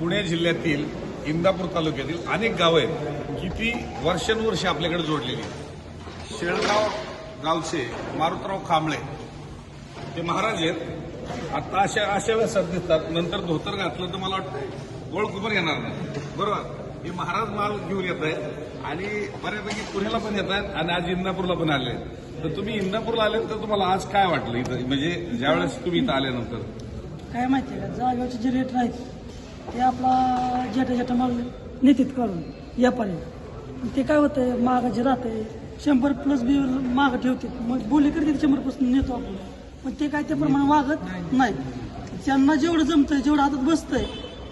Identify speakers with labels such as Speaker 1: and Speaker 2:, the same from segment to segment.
Speaker 1: पुणे जिल्ह्यातील इंदापूर तालुक्यातील अनेक गावं आहेत की ती वर्षानुवर्षे आपल्याकडे जोडलेली आहेत. शेळगाव गावचे मारुतराव कांबळे ते महाराज आहेत. आता अशा अशा वेळेस दिसतात. नंतर धोतर घातलं तर मला वाटतं ओळख येणार नाही. बरोबर? हे महाराज माल घेऊन येत आहेत आणि बऱ्यापैकी पुण्याला पण येत आहेत आणि आज इंदापूरला पण आले आहेत. तर तुम्ही इंदापूरला आले तर तुम्हाला आज काय वाटलं इथं? म्हणजे ज्यावेळेस तुम्ही इथं आल्यानंतर.
Speaker 2: काय माहिती आहे का? जागेवरचे जे रेट राहील ते आपला जेटा जेटा माल नेतात काढून यापर्यंत ते काय होतंय महागाचे राहतंय शंभर प्लस बी माग ठेवते मग बोली करते शंभर प्लस नेतो आपण. पण ते काय त्याप्रमाणे वागत नाही. त्यांना जेवढं जमतंय जेवढं हातात बसतंय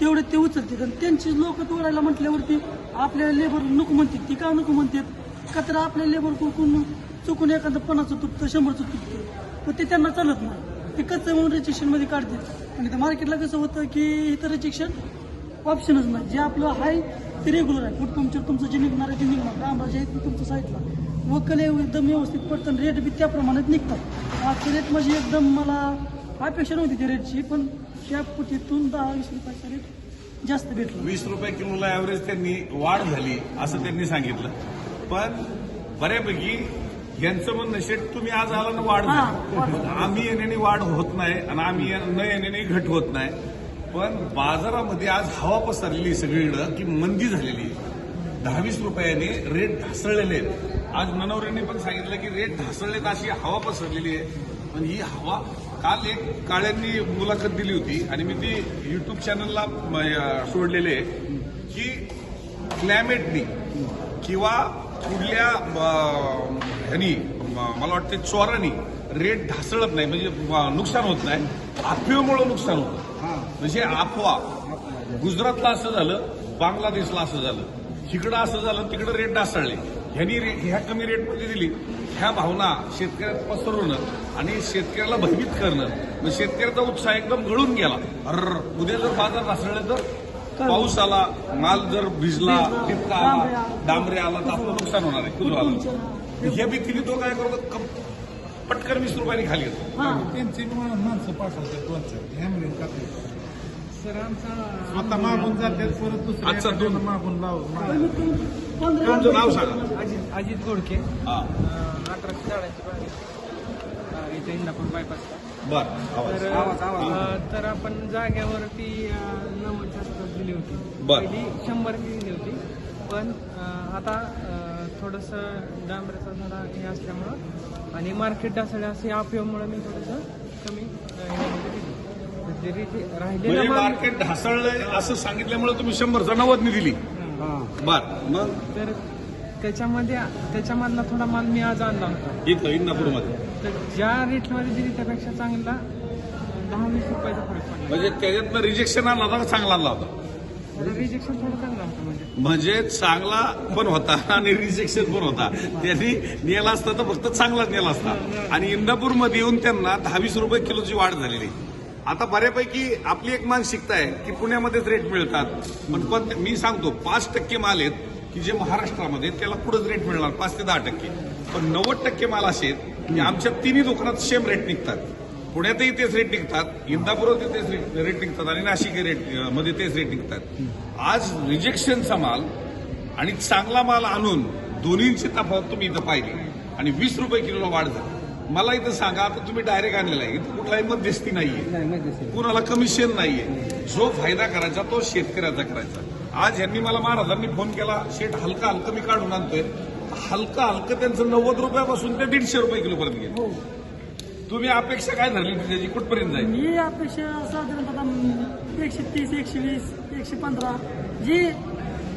Speaker 2: तेवढे ते उचलतात. आणि त्यांची लोक तोडायला म्हटल्यावरती आपल्या लेबर नको म्हणतात. ती का नको म्हणतात? का तर आपल्या लेबर कोण चुकून एखादं पन्नासचं तुटतं शंभरचं तुटतं. पण ते त्यांना चालत नाही. एकच म्हणून रिजेक्शन काढतात आणि त्या मार्केटला कसं होतं की इथं रजिस्ट्रेशन ऑप्शनच नाही. जे आपलं आहे ते रेग्युलर आहे. कुठं पंक्चर तुमचं जे निघणार आहे ते निघणार. डांबराच्या आहे तुमचं तुमच्या साईडला वकल एकदम व्यवस्थित पडतं रेट बी त्या प्रमाणात निघतात. आजचे रेट म्हणजे एकदम मला अपेक्षा नव्हती त्या रेटची पण त्या पुटीतून दहा वीस रुपयाचा रेट जास्त भेटला.
Speaker 1: वीस रुपये किलोला ॲव्हरेज त्यांनी वाढ झाली असं त्यांनी सांगितलं. पण बऱ्यापैकी यांचं म्हणणं शेट तुम्ही आज आला ना वाढ. आम्ही येण्याने वाढ होत नाही आणि आम्ही न येण्याने घट होत नाही. पण बाजारामध्ये आज हवा पसरलेली सगळीकडं की मंदी झालेली आहे. दहा वीस रुपयाने रेट ढासळलेले आहेत. आज ननवरेंनी पण सांगितलं की रेट ढासळलेत अशी हवा पसरलेली आहे. पण ही हवा काल एक काळ्यांनी मुलाखत दिली होती आणि मी ती युट्यूब चॅनलला सोडलेली आहे की क्लायमेटनी किंवा पुढल्या अ, ह्यानी मला वाटतं चोरानी रेट ढासळत नाही म्हणजे नुकसान होत नाही. अफवेमुळे नुकसान होतं. म्हणजे अफवा. गुजरातला असं झालं बांगलादेशला असं झालं इकडं असं झालं तिकडं रेट ढासळले. ह्यांनी रे- ह्या कमी रेटमध्ये दिली. ह्या भावना शेतकऱ्यात पसरवणं आणि शेतकऱ्याला भयभीत करणं. मग शेतकऱ्याचा उत्साह एकदम गळून गेला. अर उद्या जर बाजार ढासळले तर? पाऊस आला माल जर भिजला
Speaker 2: डांबरे
Speaker 1: आला. डांबरे आला तर आपलं नुकसान होणार आहे. कुजू आलं? ह्या भीतीने तो काय करतो पटकन वीस रुपयांनी खाली येतो.
Speaker 2: हा.
Speaker 3: त्यांची माणसं पाठवतात स्वतः मागून परत दुसऱ्या
Speaker 1: तुमचं नाव सांगा.
Speaker 4: अजित अजित गोडके.
Speaker 1: हा.
Speaker 4: अठराशे झाडांची बाग इथे इंदापूर बायपासला तर अं, तर आपण जाग्यावरती अं, नव्वदच्या आसपास दिली होती.
Speaker 1: बर.
Speaker 4: पहिली शंभर दिली होती. पण अं, आता थोडंसं डांबऱ्याचा थोडा हे असल्यामुळं आणि मार्केट डासळ्या असे आपल्यामुळं मी थोडंसं कमी अं, ह्यामध्ये दिली. तर जरी ते राहिलेलं
Speaker 1: म्हणजे
Speaker 4: माल
Speaker 1: मार्केट ढासळलंय असं सांगितल्यामुळे तुम्ही शंभरचा नव्वदनी दिली. बर मग?
Speaker 4: तर त्याच्यामध्ये त्याच्यामधला थोडा माल मी आज आणला होता.
Speaker 1: इथं इंदापूरमध्ये.
Speaker 4: तर ज्या रेटमध्ये दिली त्यापेक्षा चांगला दहा वीस रुपयाचा फरक पडला.
Speaker 1: म्हणजे त्याच्यातनं रिजेक्शन आणला होता का चांगला आणला होता?
Speaker 4: रिजेक्शन थोडं चांगलं होतं म्हणजे.
Speaker 1: म्हणजे चांगला पण होता आणि रिजेक्शन पण होता. त्यांनी नेला असता तर फक्त चांगलाच नेला असता. आणि इंदापूरमध्ये येऊन त्यांना दहा वीस रुपये किलोची वाढ झालेली. आता बऱ्यापैकी आपली एक मानसिकता आहे की पुण्यामध्येच रेट मिळतात. पण पण मी सांगतो पाच टक्के माल आहेत की जे महाराष्ट्रामध्ये त्याला पुढेच रेट मिळणार पाच ते दहा टक्के. पण नव्वद टक्के माल असे आहेत की आमच्या तिन्ही दुकानात सेम रेट निघतात. पुण्यातही तेच रेट निघतात इंदापूरमध्ये तेच रेट निघतात आणि नाशिक रेटमध्ये तेच रेट निघतात. आज रिजेक्शनचा माल आणि चांगला माल आणून दोन्हींची तफावत तुम्ही इथं पाहिली. आणि वीस रुपये किलोला वाढ झाली. मला इथं सांगा आता तुम्ही डायरेक्ट आणलेला आहे. इथं कुठलाही मध्यस्थी नाहीये. कुणाला कमिशन नाहीये. जो फायदा करायचा तो शेतकऱ्याचा करायचा. आज यांनी मला महाराजांनी फोन केला शेट हलका हलकं मी काढून आणतोय. हलका हलकं त्यांचं नव्वद रुपयापासून ते दीडशे रुपये किलोपर्यंत गेलं.
Speaker 2: हो.
Speaker 1: तुम्ही अपेक्षा काय धरली त्याची? कुठपर्यंत जाईल?
Speaker 2: अपेक्षा साधारणतः एकशे तीस एकशे वीस एकशे पंधरा. जी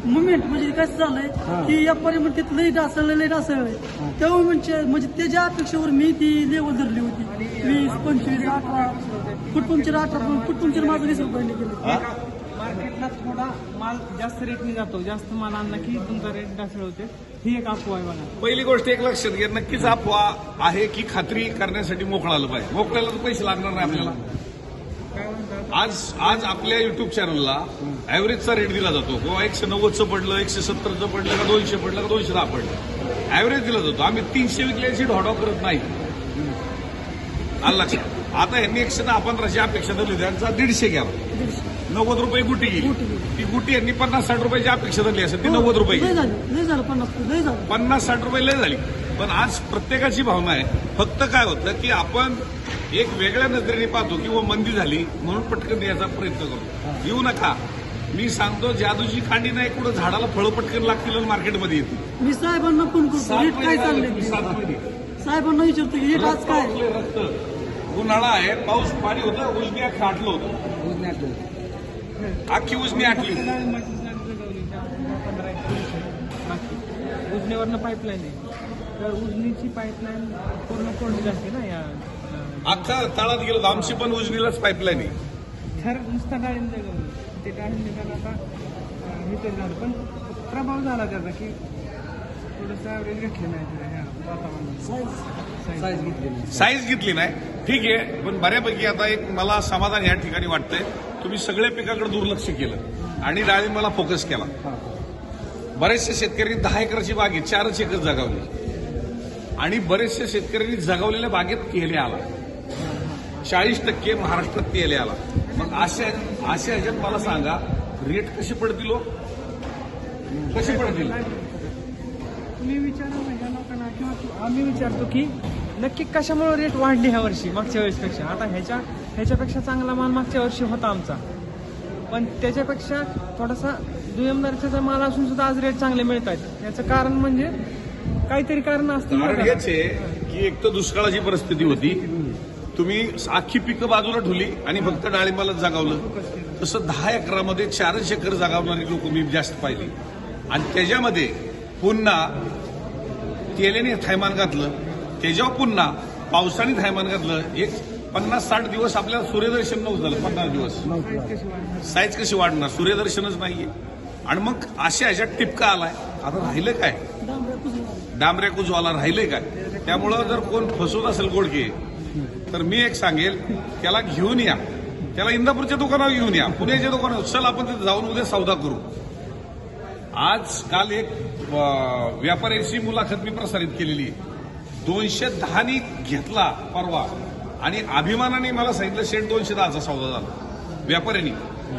Speaker 2: मुवमेंट म्हणजे कसं झालंय की या परिमितीत लई डासळलं लई डासळलंय त्या मुवमेंटच्या म्हणजे त्याच्या अपेक्षेवर मी ती लेवल धरली होती. वीस पंचवीस अठरा. फुटपंचर अठरा फुटपंचर माझं वीस रुपयाने
Speaker 4: मार्केटला थोडा माल जास्त रेटने जातो. जास्त माल आणला की तुमचा रेट डासळ होते. ही एक अफवा आहे बघा.
Speaker 1: पहिली गोष्ट एक लक्षात घ्या नक्कीच अफवा आहे की खात्री करण्यासाठी मोकळं आलं पाहिजे. मोकळ्याला तर पैसे लागणार नाही आपल्याला. आज आज आपल्या युट्यूब चॅनलला ऍव्हरेजचा रेट दिला जातो. किंवा एकशे नव्वदचं पडलं एकशे सत्तरचं पडलं का दोनशे पडलं का दोनशे दहा पडलं. ऍव्हरेज दिला जातो. आम्ही तीनशे विकल्याची ढोढाव करत नाही. आलं लक्षात? आता यांनी एकशे दहा पंधराची अपेक्षा धरली त्यांचा दीडशे घ्यावा नव्वद रुपये गुटी गेली
Speaker 2: गुटी गेली.
Speaker 1: ती गुटी यांनी पन्नास साठ रुपयाची अपेक्षा धरली असेल ती नव्वद रुपये
Speaker 2: लय. झालं लय झालं पन्नास लय झालं.
Speaker 1: पन्नास साठ रुपये लय झाली. पण आज प्रत्येकाची भावना आहे फक्त काय होतं की आपण एक वेगळ्या नजरेने पाहतो किंवा मंदी झाली म्हणून पटकन यायचा प्रयत्न करतो येऊ नका. मी सांगतो जादूची कांडी नाही कुठं झाडाला फळं पटकन लागतील आणि मार्केटमध्ये येतील.
Speaker 2: मी साहेबांना फोन करतो
Speaker 1: सात
Speaker 2: रेट काय
Speaker 1: महिने
Speaker 2: चालले
Speaker 1: झाले, सात महिने.
Speaker 2: साहेबांना विचारतो की रेट आज काय?
Speaker 1: रक्त. उन्हाळा आहे पाऊस पाणी होतं उजनी आटलं होतं. अख्खी उजनी आटली.
Speaker 4: उजनीवरनं पाईपलाईन आहे. तर उजनीची पाईपलाईन पूर्ण कोरडी असते ना या
Speaker 1: अख्खा तळात गेलो. आमची पण उजनीलाच पाईपलाईन आहे.
Speaker 4: तर नुसता डाळिंब ते डाळिंब आता हे तरी झालं. पण प्रभाव झाला त्याचा की थोडंसं ॲव्हरेज घेतलं नाही जरा ह्या वातावरणात साईज घेतली
Speaker 1: साईज घेतली नाही. ठीक आहे पण बऱ्यापैकी आता एक मला समाधान या ठिकाणी वाटतंय. तुम्ही सगळ्या पिकाकडे दुर्लक्ष केलं आणि डाळिंबाला फोकस केला. बरेचसे शेतकऱ्यांनी दहा एकरची बाग आहे चारच एकर जगावली. आणि बरेचसे शेतकऱ्यांनी जगावलेल्या बागेत केले आला. चाळीस टक्के महाराष्ट्रात केले आला. मग अशा अशा ह्याच्यात मला सांगा रेट कसे पडतील हो? कसे पडतील?
Speaker 4: तुम्ही विचार किंवा आम्ही विचारतो की नक्की कशामुळे रेट वाढली ह्या वर्षी मागच्या वेळेसपेक्षा? आता ह्याच्या ह्याच्यापेक्षा चांगला माल मागच्या वर्षी होता आमचा. पण त्याच्यापेक्षा थोडासा दुय्यम दर्जाचा माल असून सुद्धा आज रेट चांगले मिळत आहेत. याचं कारण म्हणजे काहीतरी कारण असतील
Speaker 1: कारण
Speaker 4: बघा.
Speaker 1: हेच आहे की एक तर दुष्काळाची परिस्थिती होती. तुम्ही अख्खी पिकं बाजूला ठेवली आणि फक्त डाळिंबाला जागावलं. तसं दहा एकरामध्ये चारच एकर जागावणारी लोक मी जास्त पाहिली. आणि त्याच्यामध्ये पुन्हा तेलेने थायमान घातलं. त्याच्यावर पुन्हा पावसाने थायमान घातलं. एक पन्नास साठ दिवस आपल्याला सूर्यदर्शन नव्हतं झालं पन्नास दिवस.
Speaker 4: साईज कशी वाढणार?
Speaker 1: सूर्यदर्शनच नाहीये. आणि मग अशा ह्याच्यात टिपका आलाय. आता राहिलं काय?
Speaker 2: डांबऱ्या
Speaker 1: कुजवाला राहिलंय काय? त्यामुळं जर कोण फसवत असेल गोडके तर मी एक सांगेल त्याला घेऊन या. त्याला इंदापूरच्या दुकानावर घेऊन या. पुण्याच्या दुकानावर. चल आपण तिथे जाऊन उद्या सौदा करू. आज काल एक व्यापाऱ्याची मुलाखत मी प्रसारित केलेली आहे. दोनशे दहानी घेतला परवा. आणि अभिमानाने मला सांगितलं शेठ दोनशे दहाचा सौदा झाला. व्यापाऱ्यांनी.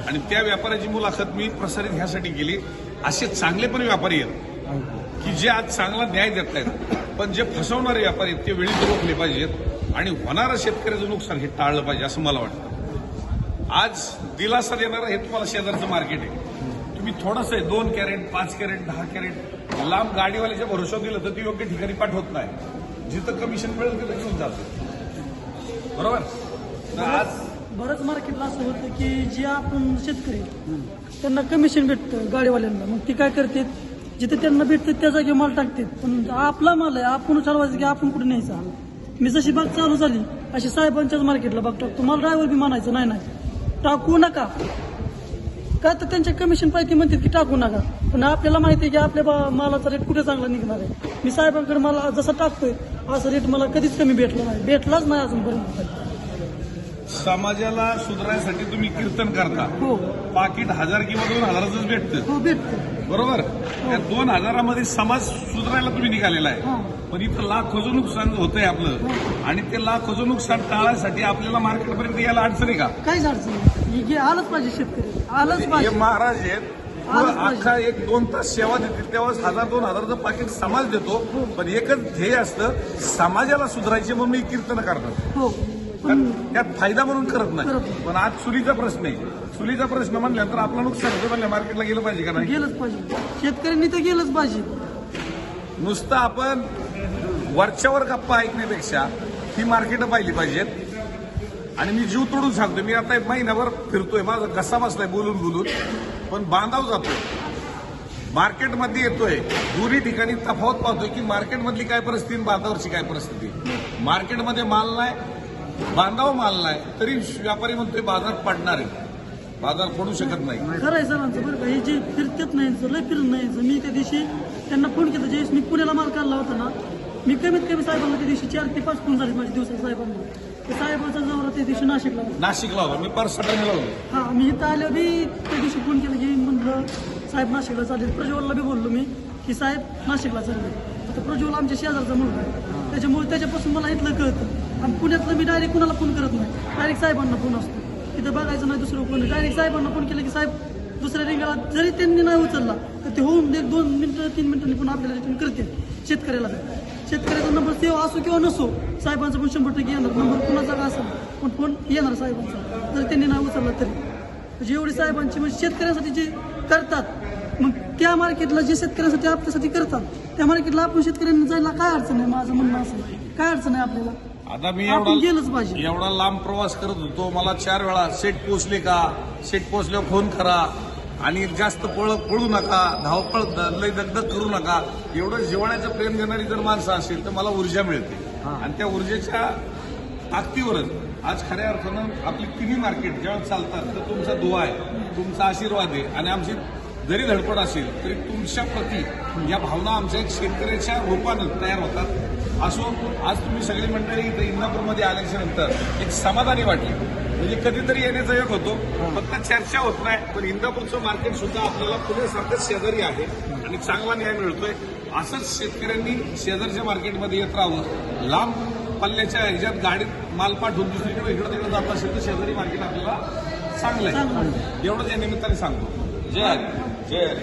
Speaker 1: आणि त्या व्यापाऱ्याची मुलाखत मी प्रसारित ह्यासाठी केली. असे चांगले पण व्यापारी आहेत की जे आज चांगला न्याय देत आहेत पण जे फसवणारे व्यापारी आहेत ते वेळीच रोखले पाहिजेत. आणि होणारं शेतकऱ्याचं नुकसान हे टाळलं पाहिजे असं मला वाटतं. आज दिलासा देणारं हे तुम्हाला शेजारचं मार्केट आहे. तुम्ही थोडंसं आहे दोन कॅरेट पाच कॅरेट दहा कॅरेट लांब गाडीवाल्याच्या भरोसा दिलं तर ती योग्य ठिकाणी पाठवत नाही. जिथं कमिशन मिळेल तिथं घेऊन जातो. बरोबर? आज
Speaker 2: बरंच मार्केटला असं होतं की जे आपण शेतकरी त्यांना कमिशन भेटतं गाडीवाल्यांना. मग ती काय करते? जिथे त्यांना भेटतं त्या जागी माल टाकतात. पण आपला माल आहे आपण ठरवायचं की आपण कुठे न्यायचा? मी जशी बाग चालू झाली अशी साहेबांच्याच मार्केटला बाग टाकतो. मला ड्रायव्हर बी म्हणायचं नाही नाही टाकू नका. का तर त्यांचे कमिशन पाहिजे म्हणतात की टाकू नका. पण आपल्याला माहिती आहे की आपल्या बा- मालाचा रेट कुठे चांगला निघणार आहे? मी साहेबांकडे मला जसं टाकतोय असा रेट मला कधीच कमी भेटला नाही. भेटलाच नाही अजूनपर्यंत.
Speaker 1: समाजाला सुधारण्यासाठी तुम्ही कीर्तन करता.
Speaker 2: हो.
Speaker 1: पाकिट हजार किंवा दोन हजाराचंच भेटतं.
Speaker 2: हो भेटतो.
Speaker 1: बरोबर? त्या दोन हजारामध्ये समाज सुधारायला तुम्ही निघालेला आहे.
Speaker 2: हा.
Speaker 1: पण इथं लाखोचं नुकसान होतंय आपलं. आणि ते लाखोचं नुकसान टाळायसाठी आपल्याला मार्केटपर्यंत यायला अडचण आहे का?
Speaker 2: काहीच अडचण नाही. हे आलंच पाहिजे शेतकरी. आलंच
Speaker 1: हे
Speaker 2: पाहिजे.
Speaker 1: महाराज आहेत.
Speaker 2: आलंच
Speaker 1: पुढं अख्खा एक दोन तास सेवा देतील तेव्हा हजार दोन हजाराचं पाकिट समाज देतो. पण एकच ध्येय असतं समाजाला सुधारायचे म्हणून मी कीर्तन करतात.
Speaker 2: हो. पण
Speaker 1: त्यात फायदा म्हणून करत नाही.
Speaker 2: करत नाही.
Speaker 1: पण आज चुलीचा प्रश्न आहे. चुलीचा प्रश्न म्हणल्यानंतर आपलं नुकसान होतं मार्केटला गेलं पाहिजे का नाही?
Speaker 2: गेलंच पाहिजे. शेतकऱ्यांनी तर गेलंच पाहिजे.
Speaker 1: नुसतं आपण वरच्यावर गप्पा ऐकण्यापेक्षा ही मार्केट पाहिली पाहिजेत. आणि मी जीव तोडून सांगतो मी आता एक महिनाभर फिरतोय. माझा घसा बसलाय बोलून बोलून. पण बांधाव जातोय. मार्केटमध्ये येतोय. दोन्ही ठिकाणी तफावत पाहतोय की मार्केटमधली काय परिस्थिती बांधावरची काय परिस्थिती. मार्केटमध्ये माल नाही बांधाव माल नाही तरी व्यापारी म्हणतोय बाजार पडणार आहे. बाजार पडू शकत नाही.
Speaker 2: खरं आहे सरांचं बरं का? हे जे फिरत नाही लय फिरत नाही मी त्या दिवशी त्यांना फोन केला. ज्यावेळेस मी पुण्याला माल काढला होता ना मी कमीत कमी साहेबांना त्या दिवशी चार ते पाच फोन झाले माझ्या दिवसात साहेबांना. ते साहेबांचा जवळ त्या दिवशी नाशिकला होता.
Speaker 1: नाशिकला होता. मी होतो.
Speaker 2: हा मी इथं आल्या बी त्या दिवशी फोन केला की म्हणलं साहेब नाशिकला चालेल प्रज्वलला बी बोललो मी की साहेब नाशिकला चालले आता प्रज्वल आमच्या शेजारचा मुलगा आहे. त्याच्यामुळे त्याच्यापासून मला इथलं कळतं. आणि पुण्यातलं मी डायरेक्ट कुणाला फोन करत नाही. डायरेक्ट साहेबांना फोन असतो. तिथं बघायचं नाही दुसरं कोण. डायरेक्ट साहेबांना फोन केलं की साहेब दुसऱ्या रिंगाला जरी त्यांनी नाही उचलला तर ते होऊन एक दोन मिनिटं तीन मिनिटांनी पण आपल्याला रिटर्न करते शेतकऱ्याला. शेतकऱ्याचा नंबर सेव असो किंवा नसो साहेबांचा पण शंभर टक्के येणार. नंबर कुणाचा का असेल? पण फोन येणार साहेबांचा. जरी त्यांनी नाही उचलला तरी. म्हणजे एवढी साहेबांची म्हणजे शेतकऱ्यांसाठी जे करतात मग त्या मार्केटला जे शेतकऱ्यांसाठी आपल्यासाठी करतात त्या मार्केटला आपण शेतकऱ्यांना जायला काय अडचण आहे? माझं म्हणणं असं काय अडचण आहे आपल्याला?
Speaker 1: आता मी
Speaker 2: आपण
Speaker 1: एवढा
Speaker 2: गेलंच पाहिजे.
Speaker 1: एवढा लांब प्रवास करत होतो. मला चार वेळा सेट पोचले का? सेट पोचल्यावर फोन करा. आणि जास्त पळ पळू नका धावपळ लय दगदग करू नका. एवढं जिवाण्याचं प्रेम देणारी जर माणसं असेल तर मला ऊर्जा मिळते. आणि त्या ऊर्जेच्या ताकदीवरच आज खऱ्या अर्थानं आपली तिन्ही मार्केट जेव्हा चालतात तर तुमचा दुवा आहे तुमचा आशीर्वाद आहे. आणि आमची जरी धडपड असेल तरी तुमच्या प्रती या भावना आमच्या एक शेतकऱ्याच्या रूपानं तयार होतात. असो आज तुम्ही सगळी मंडळी इथं इंदापूरमध्ये आल्याच्यानंतर एक समाधानी वाटली. म्हणजे कधीतरी येण्याचा योग होतो. फक्त चर्चा होत नाही. पण इंदापूरचं मार्केट सुद्धा आपल्याला पुण्यासारखंच शेजारी आहे. आणि चांगला न्याय मिळतोय. असंच शेतकऱ्यांनी शेजारच्या मार्केटमध्ये येत राहावं. लांब पल्ल्याच्या ह्याच्यात गाडीत माल पाठवून दुसरीकडे इकडे तिकडे जात असेल तर शेजारी मार्केट आपल्याला चांगलं आहे. एवढंच या निमित्ताने सांगतो. जय. जय.